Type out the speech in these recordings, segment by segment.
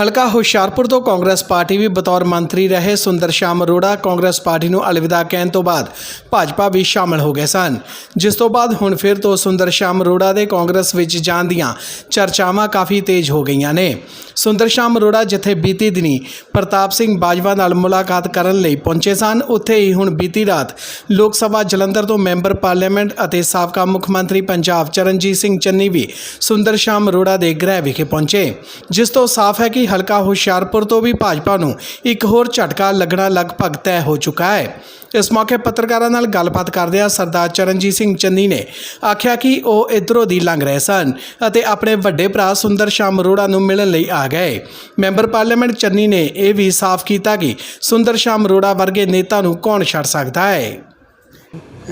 ਹਲਕਾ ਹੁਸ਼ਿਆਰਪੁਰ ਤੋਂ ਕਾਂਗਰਸ ਪਾਰਟੀ ਵੀ ਬਤੌਰ ਮੰਤਰੀ ਰਹੇ ਸੁੰਦਰ ਸ਼ਾਮ ਅਰੋੜਾ ਕਾਂਗਰਸ ਪਾਰਟੀ ਨੂੰ ਅਲਵਿਦਾ ਕਹਿਣ ਤੋਂ ਬਾਅਦ ਭਾਜਪਾ ਵੀ ਸ਼ਾਮਲ ਹੋ ਗਏ ਸਨ। ਜਿਸ ਤੋਂ ਬਾਅਦ ਹੁਣ ਫਿਰ ਤੋਂ ਸੁੰਦਰ ਸ਼ਾਮ ਅਰੋੜਾ ਦੇ ਕਾਂਗਰਸ ਵਿੱਚ ਜਾਣ ਦੀਆਂ ਚਰਚਾਵਾਂ ਕਾਫੀ ਤੇਜ਼ ਹੋ ਗਈਆਂ ਨੇ। ਸੁੰਦਰ ਸ਼ਾਮ ਅਰੋੜਾ ਜਿੱਥੇ ਬੀਤੀ ਦਿਨੀ ਪ੍ਰਤਾਪ ਸਿੰਘ ਬਾਜਵਾ ਨਾਲ ਮੁਲਾਕਾਤ ਕਰਨ ਲਈ ਪਹੁੰਚੇ ਸਨ, ਉੱਥੇ ਹੀ ਹੁਣ ਬੀਤੀ ਰਾਤ ਲੋਕ ਸਭਾ ਜਲੰਧਰ ਤੋਂ ਮੈਂਬਰ ਪਾਰਲੀਮੈਂਟ ਅਤੇ ਸਾਬਕਾ ਮੁੱਖ ਮੰਤਰੀ ਪੰਜਾਬ ਚਰਨਜੀਤ ਸਿੰਘ ਚੰਨੀ ਵੀ ਸੁੰਦਰ ਸ਼ਾਮ ਅਰੋੜਾ ਦੇ ਗ੍ਰਹਿ ਵਿਖੇ ਪਹੁੰਚੇ। ਜਿਸ ਤੋਂ ਸਾਫ਼ ਹੈ ਕਿ ਹਲਕਾ ਹੁਸ਼ਿਆਰਪੁਰ ਤੋਂ ਵੀ ਭਾਜਪਾ ਨੂੰ ਇੱਕ ਹੋਰ ਝਟਕਾ ਲੱਗਣਾ ਲਗਭਗ ਤੈਅ ਹੋ ਚੁੱਕਾ ਹੈ। ਇਸ ਮੌਕੇ ਪੱਤਰਕਾਰਾਂ ਨਾਲ ਗੱਲਬਾਤ ਕਰਦਿਆਂ ਸਰਦਾਰ ਚਰਨਜੀਤ ਸਿੰਘ ਚੰਨੀ ਨੇ ਆਖਿਆ ਕਿ ਉਹ ਇਧਰੋਂ ਦੀ ਲੰਘ ਰਹੇ ਸਨ ਅਤੇ ਆਪਣੇ ਵੱਡੇ ਭਰਾ ਸੁੰਦਰ ਸ਼ਾਮ ਅਰੋੜਾ ਨੂੰ ਮਿਲਣ ਲਈ ਆ ਗਏ। ਮੈਂਬਰ ਪਾਰਲੀਮੈਂਟ ਚੰਨੀ ਨੇ ਇਹ ਵੀ ਸਾਫ਼ ਕੀਤਾ ਕਿ ਸੁੰਦਰ ਸ਼ਾਮ ਅਰੋੜਾ ਵਰਗੇ ਨੇਤਾ ਨੂੰ ਕੌਣ ਛੱਡ ਸਕਦਾ ਹੈ।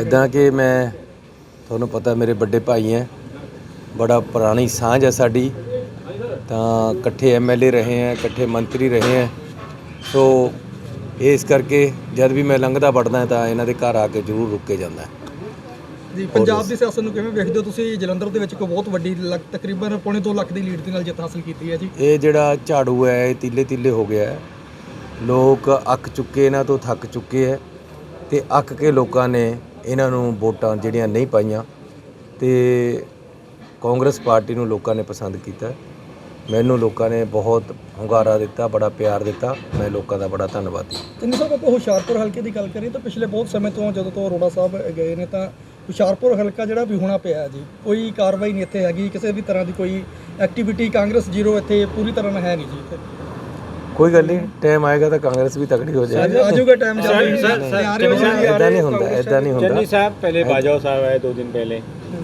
ਇਦਾਂ ਕਿ ਮੈਂ ਤੁਹਾਨੂੰ ਪਤਾ ਮੇਰੇ ਵੱਡੇ ਭਾਈ ਹੈ। ਬੜਾ ਪੁਰਾਣੀ ਸਾਂਝ ਹੈ ਸਾਡੀ। ਤਾਂ ਇਕੱਠੇ ਐਮਐਲਏ ਰਹੇ ਹੈ ਇਕੱਠੇ ਮੰਤਰੀ ਰਹੇ ਹੈ। ਸੋ ਇਸ ਕਰਕੇ ਜਦ ਵੀ ਮੈਂ ਲੰਘਦਾ ਵੜਦਾ ਤਾਂ ਇਹਨਾਂ ਦੇ ਘਰ ਆ ਕੇ ਜ਼ਰੂਰ ਰੁਕ ਕੇ ਜਾਂਦਾ ਜੀ ਪੰਜਾਬ ਦੀ ਸਿਆਸਤ ਨੂੰ ਕਿਵੇਂ ਵੇਖਦੇ ਹੋ ਤੁਸੀਂ? ਜਲੰਧਰ ਦੇ ਵਿੱਚ ਇੱਕ ਬਹੁਤ ਵੱਡੀ ਤਕਰੀਬਨ ਪੌਣੇ 2 ਲੱਖ ਦੀ ਲੀਡ ਦੇ ਨਾਲ ਜਿੱਤ ਹਾਸਲ ਕੀਤੀ ਹੈ ਜੀ। ਇਹ ਜਿਹੜਾ ਝਾੜੂ ਹੈ ਇਹ ਤੀਲੇ ਤੀਲੇ ਹੋ ਗਿਆ ਹੈ। ਲੋਕ ਅੱਕ ਚੁੱਕੇ ਇਹਨਾਂ ਤੋਂ ਥੱਕ ਚੁੱਕੇ ਹੈ ਤੇ ਅੱਕ ਕੇ ਲੋਕਾਂ ਨੇ ਇਹਨਾਂ ਨੂੰ ਵੋਟਾਂ ਜਿਹੜੀਆਂ ਨਹੀਂ ਪਾਈਆਂ ਤੇ ਕਾਂਗਰਸ ਪਾਰਟੀ ਨੂੰ ਲੋਕਾਂ ਨੇ ਪਸੰਦ ਕੀਤਾ ਮੈਨੂੰ ਲੋਕਾਂ ਨੇ ਬਹੁਤ ਹੁੰਗਾਰਾ ਦਿੱਤਾ ਬੜਾ ਪਿਆਰ ਦਿੱਤਾ। ਮੈਂ ਲੋਕਾਂ ਦਾ ਬੜਾ ਧੰਨਵਾਦੀ ਜਿੰਨੀ ਸਾਹਿਬ ਆਪਾਂ ਹੁਸ਼ਿਆਰਪੁਰ ਹਲਕੇ ਦੀ ਗੱਲ ਕਰੀਏ ਤਾਂ ਪਿਛਲੇ ਬਹੁਤ ਸਮੇਂ ਤੋਂ ਜਦੋਂ ਤੋਂ ਅਰੋੜਾ ਸਾਹਿਬ ਗਏ ਨੇ ਤਾਂ ਹੁਸ਼ਿਆਰਪੁਰ ਹਲਕਾ ਜਿਹੜਾ ਵਿਹੂਣਾ ਪਿਆ ਜੀ ਕੋਈ ਕਾਰਵਾਈ ਨਹੀਂ ਇੱਥੇ ਹੈਗੀ ਕਿਸੇ ਵੀ ਤਰ੍ਹਾਂ ਦੀ ਕੋਈ ਐਕਟੀਵਿਟੀ ਕਾਂਗਰਸ ਜ਼ੀਰੋ ਇੱਥੇ ਪੂਰੀ ਤਰ੍ਹਾਂ ਹੈ ਨਹੀਂ ਜੀ ਇੱਥੇ। ਕੋਈ ਗੱਲ ਨਹੀਂ ਟਾਈਮ ਆਏਗਾ ਤਾਂ ਕਾਂਗਰਸ ਵੀ ਤਕੜੀ ਹੋ ਜਾਏਗੀ। ਆਜੂਗਾ ਟਾਈਮ ਜਾਰੀ ਇਦਾਂ ਨਹੀਂ ਹੁੰਦਾ ਇਦਾਂ ਨਹੀਂ ਹੁੰਦਾ। ਜੰਨੀ ਸਾਹਿਬ ਪਹਿਲੇ ਬਾਜਵਾ ਸਾਹਿਬ ਆਏ 2 ਦਿਨ ਪਹਿਲੇ।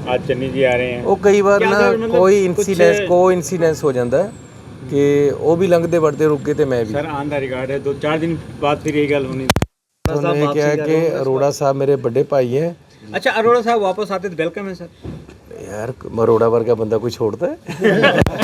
आज चन्नी जी आ रहे हैं ਉਹ ਕਈ ਵਾਰ ਕਿਆ ਨਾ ਸਰ, ਮਤਲਬ ਕੋਈ ਕੁਛ- ਇਨਸੀਡੈਂਸ ਕੋ ਇਨਸੀਡੈਂਸ ਹੋ ਜਾਂਦਾ ਹੈ ਕਿ ਉਹ ਵੀ ਲੰਘਦੇ ਵੜਦੇ ਰੁਕੇ ਤੇ ਮੈਂ ਵੀ सर ऑन द रिकॉर्ड है दो चार दिन बाद फिर यही गल होनी ਉਹਨਾਂ ਨੇ ਕਿਹਾ ਕਿ ਅਰੋੜਾ ਸਾਹਿਬ ਮੇਰੇ ਵੱਡੇ ਭਾਈ ਹੈ अच्छा अरोड़ा साहब वापस आते तो वेलकम है सर ਯਾਰ ਅਰੋੜਾ ਵਰਗਾ ਬੰਦਾ ਕੋਈ ਛੋੜਦਾ ਹੈ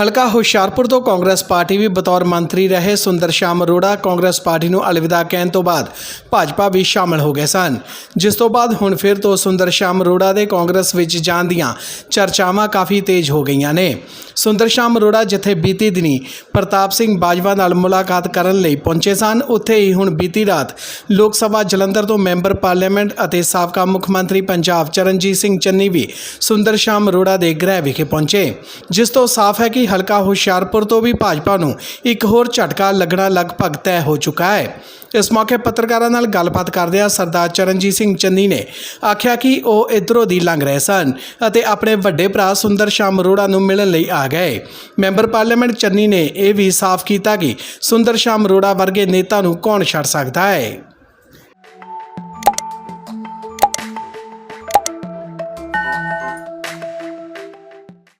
ਹਲਕਾ ਹੁਸ਼ਿਆਰਪੁਰ ਤੋਂ ਕਾਂਗਰਸ ਪਾਰਟੀ ਵੀ ਬਤੌਰ ਮੰਤਰੀ ਰਹੇ ਸੁੰਦਰ ਸ਼ਾਮ ਅਰੋੜਾ ਕਾਂਗਰਸ ਪਾਰਟੀ ਨੂੰ ਅਲਵਿਦਾ ਕਹਿਣ ਤੋਂ ਬਾਅਦ ਭਾਜਪਾ ਵੀ ਸ਼ਾਮਲ ਹੋ ਗਏ ਸਨ। ਜਿਸ ਤੋਂ ਬਾਅਦ ਹੁਣ ਫਿਰ ਤੋਂ ਸੁੰਦਰ ਸ਼ਾਮ ਅਰੋੜਾ ਦੇ ਕਾਂਗਰਸ ਵਿੱਚ ਜਾਣ ਦੀਆਂ ਚਰਚਾਵਾਂ ਕਾਫੀ ਤੇਜ਼ ਹੋ ਗਈਆਂ ਨੇ। ਸੁੰਦਰ ਸ਼ਾਮ ਅਰੋੜਾ ਜਿੱਥੇ ਬੀਤੀ ਦਿਨੀ ਪ੍ਰਤਾਪ ਸਿੰਘ ਬਾਜਵਾ ਨਾਲ ਮੁਲਾਕਾਤ ਕਰਨ ਲਈ ਪਹੁੰਚੇ ਸਨ, ਉੱਥੇ ਹੀ ਹੁਣ ਬੀਤੀ ਰਾਤ ਲੋਕ ਸਭਾ ਜਲੰਧਰ ਤੋਂ ਮੈਂਬਰ ਪਾਰਲੀਮੈਂਟ ਅਤੇ ਸਾਬਕਾ ਮੁੱਖ ਮੰਤਰੀ ਪੰਜਾਬ ਚਰਨਜੀਤ ਸਿੰਘ ਚੰਨੀ ਵੀ ਸੁੰਦਰ ਸ਼ਾਮ ਅਰੋੜਾ ਦੇ ਗ੍ਰਹਿ ਵਿਖੇ ਪਹੁੰਚੇ। ਜਿਸ ਤੋਂ ਸਾਫ਼ ਹੈ ਕਿ ਹਲਕਾ ਹੁਸ਼ਿਆਰਪੁਰ ਤੋਂ ਵੀ ਭਾਜਪਾ ਨੂੰ ਇੱਕ ਹੋਰ ਝਟਕਾ ਲੱਗਣਾ ਲਗਭਗ ਤੈਅ ਹੋ ਚੁੱਕਾ ਹੈ। ਇਸ ਮੌਕੇ ਪੱਤਰਕਾਰਾਂ ਨਾਲ ਗੱਲਬਾਤ ਕਰਦਿਆਂ ਸਰਦਾਰ ਚਰਨਜੀਤ ਸਿੰਘ ਚੰਨੀ ਨੇ ਆਖਿਆ ਕਿ ਉਹ ਇਧਰੋਂ ਦੀ ਲੰਘ ਰਹੇ ਸਨ ਅਤੇ ਆਪਣੇ ਵੱਡੇ ਭਰਾ ਸੁੰਦਰ ਸ਼ਾਮ ਅਰੋੜਾ ਨੂੰ ਮਿਲਣ ਲਈ ਆ ਗਏ। ਮੈਂਬਰ ਪਾਰਲੀਮੈਂਟ ਚੰਨੀ ਨੇ ਇਹ ਵੀ ਸਾਫ਼ ਕੀਤਾ ਕਿ ਸੁੰਦਰ ਸ਼ਾਮ ਅਰੋੜਾ ਵਰਗੇ ਨੇਤਾ ਨੂੰ ਕੌਣ ਛੱਡ ਸਕਦਾ ਹੈ।